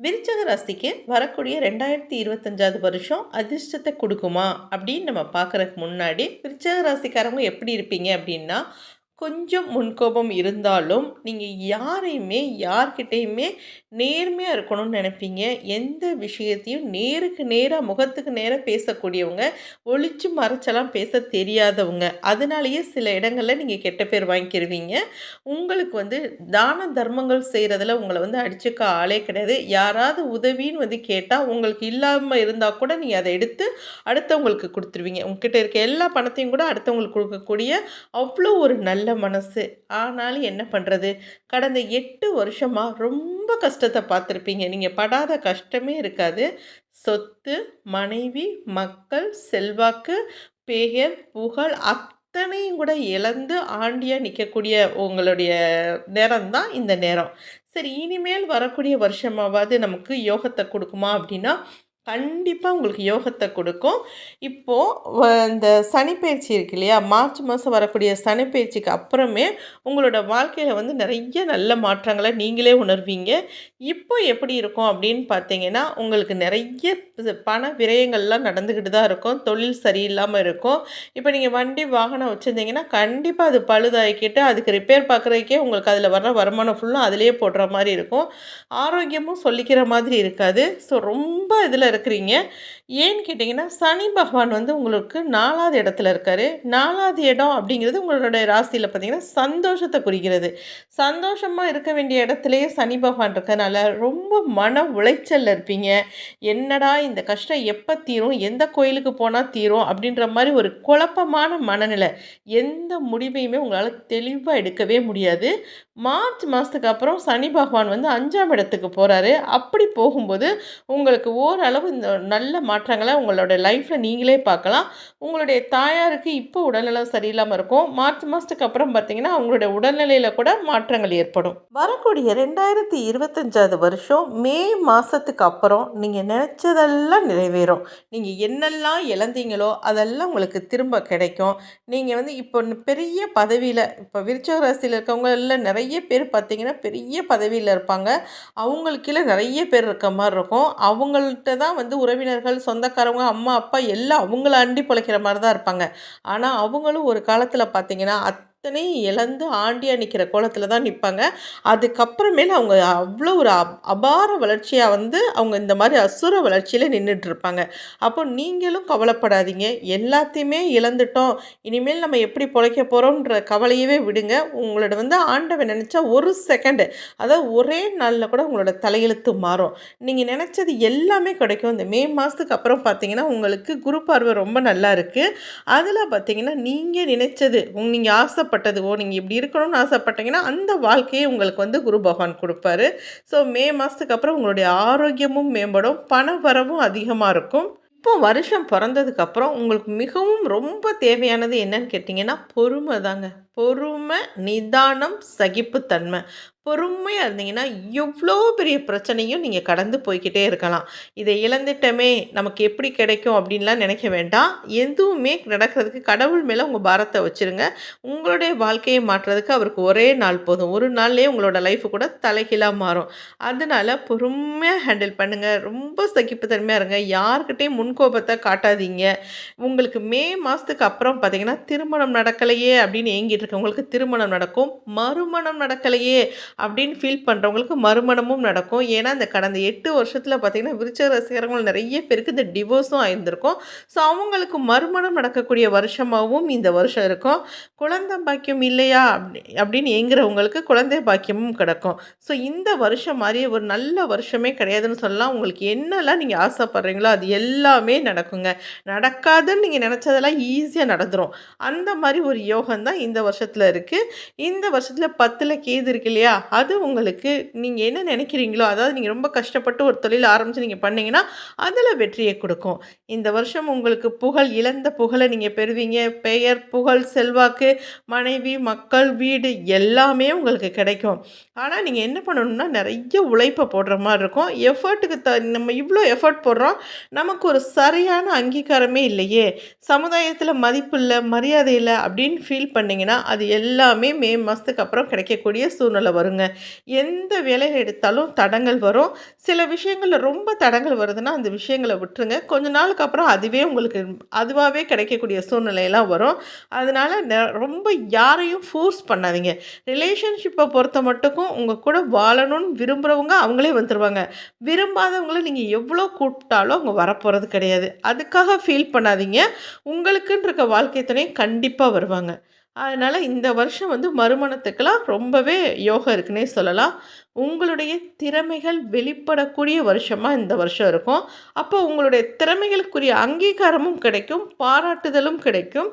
விருச்சக ராசிக்கு வரக்கூடிய ரெண்டாயிரத்தி இருபத்தஞ்சாவது வருஷம் அதிர்ஷ்டத்தை கொடுக்குமா அப்படின்னு நம்ம பார்க்குறதுக்கு முன்னாடி விருச்சக ராசிக்காரங்க எப்படி இருப்பீங்க அப்படின்னா கொஞ்சம் முன்கோபம் இருந்தாலும் நீங்கள் யாரையுமே யார்கிட்டேயுமே நேர்மையாக இருக்கணும்னு நினைப்பீங்க. எந்த விஷயத்தையும் நேருக்கு நேராக முகத்துக்கு நேராக பேசக்கூடியவங்க ஒழிச்சு மறைச்செல்லாம் பேச தெரியாதவங்க. அதனாலேயே சில இடங்களில் நீங்கள் கெட்ட பேர் வாங்கிக்கிருவீங்க. உங்களுக்கு வந்து தான தர்மங்கள் செய்கிறதுல உங்களை வந்து அடிச்சுக்க ஆளே கிடையாது. யாராவது உதவின்னு வந்து கேட்டால் உங்களுக்கு இல்லாமல் இருந்தால் கூட நீங்கள் அதை எடுத்து அடுத்தவங்களுக்கு கொடுத்துருவீங்க. உங்ககிட்ட இருக்க எல்லா பணத்தையும் கூட அடுத்தவங்களுக்கு கொடுக்கக்கூடிய அவ்வளோ ஒரு நல்ல மனசு. ஆனாலும் என்ன பண்ணுறது கடந்த எட்டு வருஷமாக ரொம்ப கஷ்டத்தை பார்த்துருப்பீங்க. நீங்கள் படாத கஷ்டமே இருக்காது. சொத்து மனைவி மக்கள் செல்வாக்கு பெயர் புகழ் அத்தனையும் கூட இழந்து ஆண்டியாக நிற்கக்கூடிய உங்களுடைய நேரம் தான் இந்த நேரம். சரி இனிமேல் வரக்கூடிய வருஷமாவது நமக்கு யோகத்தை கொடுக்குமா அப்படின்னா கண்டிப்பாக உங்களுக்கு யோகத்தை கொடுக்கும். இப்போது இந்த சனிப்பயிற்சி இருக்கு இல்லையா? மார்ச் மாதம் வரக்கூடிய சனிப்பயிற்சிக்கு அப்புறமே உங்களோட வாழ்க்கையில் வந்து நிறைய நல்ல மாற்றங்களை நீங்களே உணர்வீங்க. இப்போ எப்படி இருக்கும் அப்படின்னு பார்த்தீங்கன்னா உங்களுக்கு நிறைய பண விரயங்கள்லாம் நடந்துக்கிட்டு தான் இருக்கும். தொழில் சரியில்லாமல் இருக்கும். இப்போ நீங்கள் வண்டி வாகனம் வச்சுருந்தீங்கன்னா கண்டிப்பாக அது பழுதாகிக்கிட்டு அதுக்கு ரிப்பேர் பார்க்குறதுக்கே உங்களுக்கு அதில் வர்ற வருமானம் ஃபுல்லும் அதிலே போடுற மாதிரி இருக்கும். ஆரோக்கியமும் சொல்லிக்கிற மாதிரி இருக்காது. ஸோ ரொம்ப இதில் இருக்கிறீங்க. ஏன்னு கேட்டிங்கன்னா சனி பகவான் வந்து உங்களுக்கு நாலாவது இடத்துல இருக்கார். நாலாவது இடம் அப்படிங்கிறது உங்களுடைய ராசியில் பார்த்திங்கன்னா சந்தோஷத்தை குறிக்கிறது. சந்தோஷமாக இருக்க வேண்டிய இடத்துலையே சனி பகவான் இருக்கனால ரொம்ப மன உளைச்சலில் இருப்பீங்க. என்னடா இந்த கஷ்டம் எப்போ தீரும்? எந்த கோயிலுக்கு போனால் தீரும்? அப்படின்ற மாதிரி ஒரு குழப்பமான மனநிலை. எந்த முடிவையுமே உங்களால் தெளிவாக எடுக்கவே முடியாது. மார்ச் மாதத்துக்கு அப்புறம் சனி பகவான் வந்து அஞ்சாம் இடத்துக்கு போகிறாரு அப்படி போகும்போது உங்களுக்கு ஓரளவு இந்த நல்ல மாற்றங்களை உங்களோட லைஃப்பில் நீங்களே பார்க்கலாம். உங்களுடைய தாயாருக்கு இப்போ உடல்நலம் சரியில்லாமல் இருக்கும். மார்ச் மாதத்துக்கு அப்புறம் பார்த்தீங்கன்னா அவங்களுடைய உடல்நிலையில் கூட மாற்றங்கள் ஏற்படும். வரக்கூடிய ரெண்டாயிரத்தி இருபத்தஞ்சாவது வருஷம் மே மாதத்துக்கு அப்புறம் நீங்கள் நினச்சதெல்லாம் நிறைவேறும். நீங்கள் என்னெல்லாம் இழந்தீங்களோ அதெல்லாம் உங்களுக்கு திரும்ப கிடைக்கும். நீங்கள் வந்து இப்போ பெரிய பதவியில் இப்போ விருச்சக ராசியில் இருக்கவங்க எல்லாம் நிறைய நிறைய பேர் பார்த்தீங்கன்னா பெரிய பதவியில் இருப்பாங்க. அவங்களுக்கீழே நிறைய பேர் இருக்க மாதிரி இருக்கும். அவங்கள்ட்ட தான் வந்து உறவினர்கள் சொந்தக்காரவங்க அம்மா அப்பா எல்லாம் அவங்கள அண்டி பிழைக்கிற மாதிரி தான் இருப்பாங்க. ஆனால் அவங்களும் ஒரு காலத்தில் பார்த்தீங்கன்னா அத் அத்தனையும் இழந்து ஆண்டியாக நிற்கிற கோலத்தில் தான் நிற்பாங்க அதுக்கப்புறமேல அவங்க அவ்வளோ ஒரு அப் அபார வளர்ச்சியாக வந்து அவங்க இந்த மாதிரி அசுர வளர்ச்சியில் நின்றுட்டுருப்பாங்க அப்போ நீங்களும் கவலைப்படாதீங்க. எல்லாத்தையுமே இழந்துட்டோம். இனிமேல் நம்ம எப்படி பிழைக்க போகிறோன்ற கவலையவே விடுங்க. உங்களோட வந்து ஆண்டவன் நினச்சா ஒரு செகண்டு அதாவது ஒரே நாளில் கூட உங்களோட தலையெழுத்து மாறும். நீங்கள் நினச்சது எல்லாமே கிடைக்கும். இந்த மே மாதத்துக்கு அப்புறம் பார்த்தீங்கன்னா உங்களுக்கு குரு பார்வை ரொம்ப நல்லா இருக்குது அதில் பார்த்தீங்கன்னா நீங்கள் நினைச்சது நீங்கள் ஆசை ஆசைப்பட்டது ஓ நீங்கள் இப்படி இருக்கணும்னு ஆசைப்பட்டீங்கன்னா அந்த வாழ்க்கையை உங்களுக்கு வந்து குரு பகவான் கொடுப்பாரு. ஸோ மே மாதத்துக்கு அப்புறம் உங்களுடைய ஆரோக்கியமும் மேம்படும் பண வரவும் அதிகமாக இருக்கும். இப்போ வருஷம் பிறந்ததுக்கப்புறம் உங்களுக்கு மிகவும் ரொம்ப தேவையானது என்னன்னு கேட்டிங்கன்னா பொறுமை தாங்க. பொறுமை நிதானம் சகிப்புத்தன்மை. பொறுமையாக இருந்தீங்கன்னா எவ்வளோ பெரிய பிரச்சனையும் நீங்கள் கடந்து போய்கிட்டே இருக்கலாம். இதை இழந்துட்டமே நமக்கு எப்படி கிடைக்கும் அப்படின்லாம் நினைக்க வேண்டாம். எதுவுமே நடக்கிறதுக்கு கடவுள் மேலே உங்கள் பாரத்தை வச்சுருங்க. உங்களுடைய வாழ்க்கையை மாற்றுறதுக்கு அவருக்கு ஒரே நாள் போதும். ஒரு நாள்லேயே உங்களோட லைஃபு கூட தலைகீழாக மாறும். அதனால் பொறுமையாக ஹேண்டில் பண்ணுங்கள் ரொம்ப சகிப்புத்தன்மையாக இருங்க. யாருக்கிட்டேயும் முன்கோபத்தை காட்டாதீங்க. உங்களுக்கு மே மாதத்துக்கு அப்புறம் பார்த்தீங்கன்னா திருமணம் நடக்கலையே அப்படின்னு ஏங்கிட்டு இருக்கவங்களுக்கு திருமணம் நடக்கும். மறுமணம் நடக்கலையே அப்படின்னு ஃபீல் பண்ணுறவங்களுக்கு மறுமணமும் நடக்கும். ஏன்னா இந்த கடந்த எட்டு வருஷத்தில் பார்த்திங்கன்னா விருச்ச ரசிகர்கள் நிறைய பேருக்கு இந்த டிவோர்ஸும் ஆயிருந்திருக்கும். ஸோ அவங்களுக்கு மறுமணம் நடக்கக்கூடிய வருஷமாகவும் இந்த வருஷம் இருக்கும். குழந்தை பாக்கியம் இல்லையா? அப்படி அப்படின்னு ஏங்குறவங்களுக்கு குழந்தை பாக்கியமும் கிடக்கும். ஸோ இந்த வருஷம் மாதிரி ஒரு நல்ல வருஷமே கிடையாதுன்னு சொல்லலாம். உங்களுக்கு என்னெல்லாம் நீங்கள் ஆசைப்படுறீங்களோ அது எல்லாமே நடக்குங்க. நடக்காதுன்னு நீங்கள் நினச்சதெல்லாம் ஈஸியாக நடந்துடும் அந்த மாதிரி ஒரு யோகம் தான் இந்த வருஷத்தில் இருக்குது இந்த வருஷத்தில் பத்தில் கேது இருக்கு இல்லையா? அது உங்களுக்கு நீங்கள் என்ன நினைக்கிறீங்களோ அதாவது நீங்கள் ரொம்ப கஷ்டப்பட்டு ஒரு தொழில் ஆரம்பித்து நீங்கள் பண்ணிங்கன்னா அதில் வெற்றியை கொடுக்கும். இந்த வருஷம் உங்களுக்கு புகழ் இழந்த புகழை நீங்கள் பெறுவீங்க. பெயர் புகழ் செல்வாக்கு மனைவி மக்கள் வீடு எல்லாமே உங்களுக்கு கிடைக்கும். ஆனால் நீங்கள் என்ன பண்ணணும்னா நிறைய உழைப்பை போடுற மாதிரி இருக்கும். எஃபர்ட்டுக்கு த நம்ம இவ்வளோ எஃபர்ட் போடுறோம். நமக்கு ஒரு சரியான அங்கீகாரமே இல்லையே. சமுதாயத்தில் மதிப்பு இல்லை மரியாதை இல்லை அப்படின்னு ஃபீல் பண்ணிங்கன்னா அது எல்லாமே மே மாதத்துக்கு அப்புறம் கிடைக்கக்கூடிய சூழ்நிலை வரும். பாருங்க. எந்த வேலையை எடுத்தாலும் தடங்கள் வரும். சில விஷயங்களில் ரொம்ப தடங்கள் வருதுன்னா அந்த விஷயங்களை விட்டுருங்க. கொஞ்ச நாளுக்கு அப்புறம் அதுவே உங்களுக்கு அதுவாகவே கிடைக்கக்கூடிய சூழ்நிலையெல்லாம் வரும். அதனால் ரொம்ப யாரையும் ஃபோர்ஸ் பண்ணாதீங்க. ரிலேஷன்ஷிப்பை பொறுத்த மட்டுக்கும் உங்கள் கூட வாழணும்னு விரும்புகிறவங்க அவங்களே வந்துடுவாங்க விரும்பாதவங்களை நீங்கள் எவ்வளோ கூப்பிட்டாலும் அவங்க வரப்போகிறது கிடையாது. அதுக்காக ஃபீல் பண்ணாதீங்க. உங்களுக்குன்னு இருக்க வாழ்க்கை துணை கண்டிப்பாக வருவாங்க. அதனால் இந்த வருஷம் வந்து மறுமணத்துக்கெல்லாம் ரொம்பவே யோகம் இருக்குன்னே சொல்லலாம். உங்களுடைய திறமைகள் வெளிப்படக்கூடிய வருஷமாக இந்த வருஷம் இருக்கும். அப்போ உங்களுடைய திறமைகளுக்குரிய அங்கீகாரமும் கிடைக்கும் பாராட்டுதலும் கிடைக்கும்.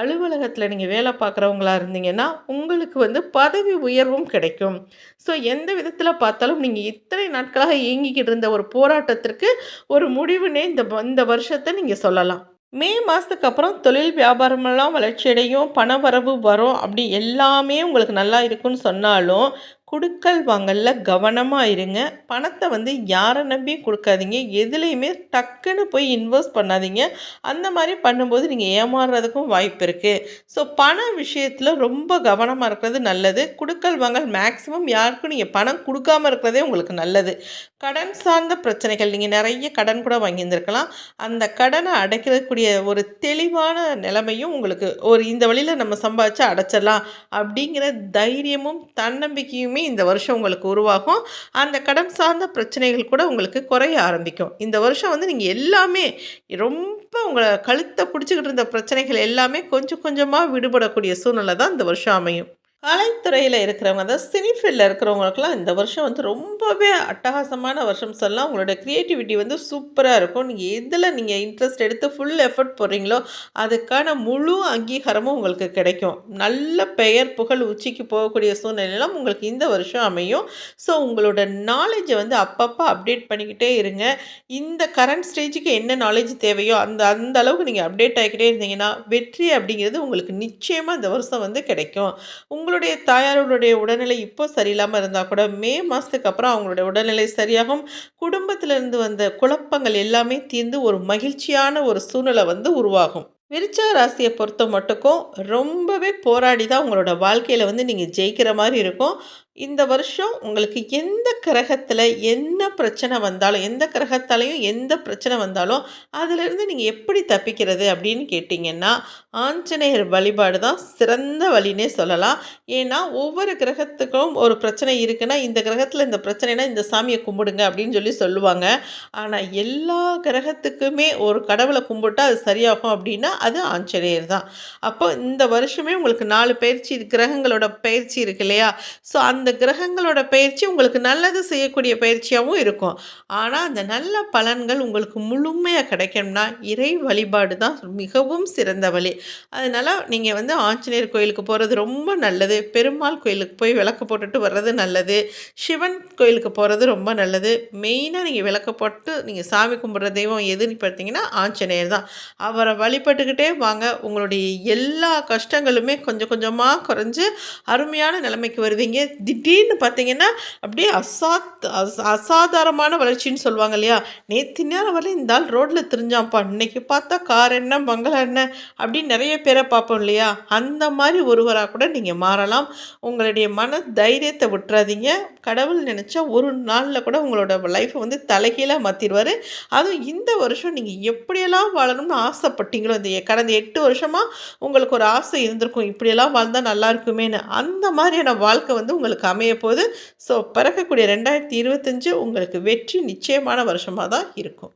அலுவலகத்தில் நீங்கள் வேலை பார்க்குறவங்களா இருந்தீங்கன்னா உங்களுக்கு வந்து பதவி உயர்வும் கிடைக்கும். ஸோ எந்த விதத்தில் பார்த்தாலும் நீங்கள் இத்தனை நாட்களாக இயங்கிக்கிட்டு இருந்த ஒரு போராட்டத்திற்கு ஒரு முடிவுனே இந்த இந்த வருஷத்தை நீங்கள் சொல்லலாம். மே மாதத்துக்கு அப்புறம் தொழில் வியாபாரமெல்லாம் வளர்ச்சியடையும் பண வரவு வரும் அப்படி எல்லாமே உங்களுக்கு நல்லா இருக்குன்னு சொன்னாலும் கொடுக்கல் வாங்கல கவனமாக இருங்க. பணத்தை வந்து யாரை நம்பியும் கொடுக்காதீங்க. எதுலேயுமே டக்குன்னு போய் இன்வெஸ்ட் பண்ணாதீங்க. அந்த மாதிரி பண்ணும்போது நீங்கள் ஏமாறுறதுக்கும் வாய்ப்பு இருக்குது ஸோ பண விஷயத்தில் ரொம்ப கவனமாக இருக்கிறது நல்லது. கொடுக்கல் வாங்கல் மேக்ஸிமம் யாருக்கும் நீங்கள் பணம் கொடுக்காமல் இருக்கிறதே உங்களுக்கு நல்லது. கடன் சார்ந்த பிரச்சனைகள் நீங்கள் நிறைய கடன் கூட வாங்கியிருந்திருக்கலாம். அந்த கடனை அடைக்கிறதுக்கூடிய ஒரு தெளிவான நிலைமையும் உங்களுக்கு ஒரு இந்த வழியில் நம்ம சம்பாதிச்சு அடைச்சிடலாம். அப்படிங்கிற தைரியமும் தன்னம்பிக்கையுமே எல்லாமே இந்த வருஷம் உங்களுக்கு உருவாகும். அந்த கடன் சார்ந்த பிரச்சனைகள் கூட உங்களுக்கு குறைய ஆரம்பிக்கும். இந்த வருஷம் வந்து நீங்கள் எல்லாமே ரொம்ப உங்களை கழுத்தை பிடிச்சிக்கிட்டு இருந்த பிரச்சனைகள் எல்லாமே கொஞ்சம் கொஞ்சமாக விடுபடக்கூடிய சூழ்நிலை தான் இந்த வருஷம் அமையும். கலைத்துறையில் இருக்கிறவங்க அதாவது சினிஃபீல்டில் இருக்கிறவங்களுக்குலாம் இந்த வருஷம் வந்து ரொம்பவே அட்டகாசமான வருஷம் சொல்லலாம். உங்களோட க்ரியேட்டிவிட்டி வந்து சூப்பராக இருக்கும். நீங்கள் எதில் நீங்கள் இன்ட்ரெஸ்ட் எடுத்து ஃபுல் எஃபர்ட் போடுறீங்களோ அதுக்கான முழு அங்கீகாரமும் உங்களுக்கு கிடைக்கும். நல்ல பெயர் புகழ் உச்சிக்கு போகக்கூடிய சூழ்நிலையெல்லாம் உங்களுக்கு இந்த வருஷம் அமையும். ஸோ உங்களோட நாலேஜை வந்து அப்பப்போ அப்டேட் பண்ணிக்கிட்டே இருங்க. இந்த கரண்ட் ஸ்டேஜுக்கு என்ன நாலேஜ் தேவையோ அந்த அந்த அளவுக்கு நீங்கள் அப்டேட் ஆகிக்கிட்டே இருந்தீங்கன்னா வெற்றி அப்படிங்கிறது உங்களுக்கு நிச்சயமாக இந்த வருஷம் வந்து கிடைக்கும். உங்களுடைய தாயாருடைய உடல்நிலை இப்போ சரியில்லாமல் இருந்தால் கூட மே மாதத்துக்கு அப்புறம் அவங்களுடைய உடல்நிலை சரியாகும். குடும்பத்திலிருந்து வந்த குழப்பங்கள் எல்லாமே தீர்ந்து ஒரு மகிழ்ச்சியான ஒரு சூழ்நிலை வந்து உருவாகும். விருச்சா ராசியை பொறுத்த மட்டுக்கும் ரொம்பவே போராடி தான் உங்களோட வாழ்க்கையில் வந்து நீங்கள் ஜெயிக்கிற மாதிரி இருக்கும். இந்த வருஷம் உங்களுக்கு எந்த கிரகத்தில் என்ன பிரச்சனை வந்தாலும் எந்த கிரகத்தாலையும் எந்த பிரச்சனை வந்தாலும் அதிலிருந்து நீங்கள் எப்படி தப்பிக்கிறது அப்படின்னு கேட்டிங்கன்னா ஆஞ்சநேயர் வழிபாடு தான் சிறந்த வழினே சொல்லலாம். ஏன்னா ஒவ்வொரு கிரகத்துக்கும் ஒரு பிரச்சனை இருக்குன்னா இந்த கிரகத்தில் இந்த பிரச்சனைனா இந்த சாமியை கும்பிடுங்க அப்படின்னு சொல்லி சொல்லுவாங்க. ஆனால் எல்லா கிரகத்துக்குமே ஒரு கடவுளை கும்பிட்டா அது சரியாகும் அப்படின்னா அது ஆஞ்சநேயர் தான். அப்போ இந்த வருஷமே உங்களுக்கு நாலு பயிற்சி கிரகங்களோட பயிற்சி இருக்கு இல்லையா? ஸோ அந்த அந்த கிரகங்களோட பயிற்சி உங்களுக்கு நல்லது செய்யக்கூடிய பயிற்சியாகவும் இருக்கும். ஆனால் அந்த நல்ல பலன்கள் உங்களுக்கு முழுமையாக கிடைக்கணும்னா இறை வழிபாடு தான் மிகவும் சிறந்த வழி. அதனால் நீங்கள் வந்து ஆஞ்சநேயர் கோயிலுக்கு போகிறது ரொம்ப நல்லது. பெருமாள் கோயிலுக்கு போய் விளக்கு போட்டுட்டு வர்றது நல்லது. சிவன் கோயிலுக்கு போகிறது ரொம்ப நல்லது. மெயினாக நீங்கள் விளக்கு போட்டு நீங்கள் சாமி கும்பிட்ற தெய்வம் எதுன்னு பார்த்தீங்கன்னா ஆஞ்சநேயர் தான். அவரை வழிபட்டுக்கிட்டே வாங்க. உங்களுடைய எல்லா கஷ்டங்களுமே கொஞ்சம் கொஞ்சமாக குறைஞ்சு அருமையான நிலைமைக்கு வருவீங்க. திடீர்னு பார்த்தீங்கன்னா அப்படியே அசாத் அசாதாரமான வளர்ச்சின்னு சொல்லுவாங்க இல்லையா? நேற்று நேரம் வரல இந்த ஆள் ரோட்டில் தெரிஞ்சான்ப்பா. இன்னைக்கு பார்த்தா கார் என்ன பங்களா என்ன அப்படின்னு நிறைய பேரை பார்ப்போம் இல்லையா? அந்த மாதிரி ஒருவராக கூட நீங்கள் மாறலாம். உங்களுடைய மன தைரியத்தை விட்டுறாதீங்க. கடவுள் நினச்சா ஒரு நாளில் கூட உங்களோட லைஃப்பை வந்து தலைகீழாக மாற்றிடுவார் அதுவும் இந்த வருஷம் நீங்கள் எப்படியெல்லாம் வாழணும்னு ஆசைப்பட்டீங்களோ இந்த கடந்த எட்டு வருஷமாக உங்களுக்கு ஒரு ஆசை இருந்திருக்கும். இப்படியெல்லாம் வாழ்ந்தால் நல்லா இருக்குமேனு அந்த மாதிரியான வாழ்க்கை வந்து உங்களுக்கு உங்களுக்கு அமைய போகுது ஸோ பிறக்கக்கூடிய ரெண்டாயிரத்தி இருபத்தஞ்சு உங்களுக்கு வெற்றி நிச்சயமான வருஷமாக தான் இருக்கும்.